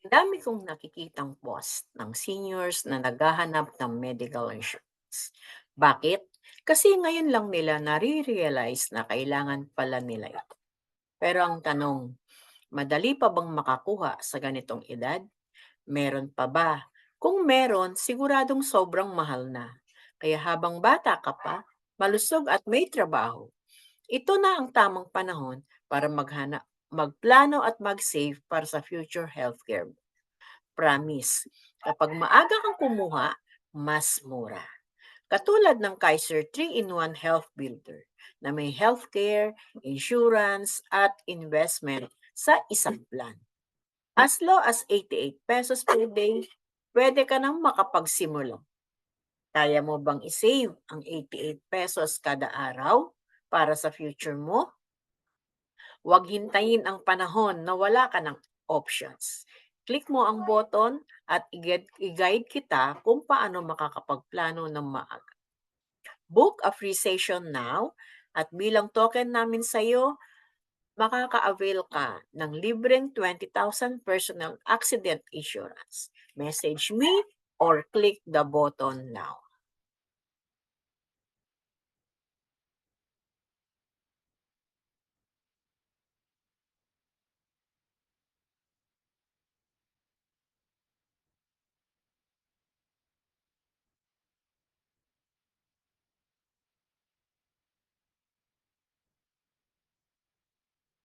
Dami kong nakikitang post ng seniors na naghahanap ng medical insurance. Bakit? Kasi ngayon lang nila nare-realize na kailangan pala nila ito. Pero ang tanong, madali pa bang makakuha sa ganitong edad? Meron pa ba? Kung meron, siguradong sobrang mahal na. Kaya habang bata ka pa, malusog at may trabaho, ito na ang tamang panahon para maghana, magplano at mag-save para sa future healthcare. Promise, kapag maaga kang kumuha, mas mura. Katulad ng Kaiser 3-in-1 Health Builder na may healthcare, insurance, at investment sa isang plan. As low as 88 pesos per day, pwede ka nang makapagsimula. Kaya mo bang isave ang 88 pesos kada araw para sa future mo? Huwag hintayin ang panahon na wala ka ng options. Click mo ang button at i-guide kita kung paano makakapagplano ng maaga. Book a free session now at bilang token namin sa iyo, makaka-avail ka ng libreng 20,000 personal accident insurance. Message me or click the button now.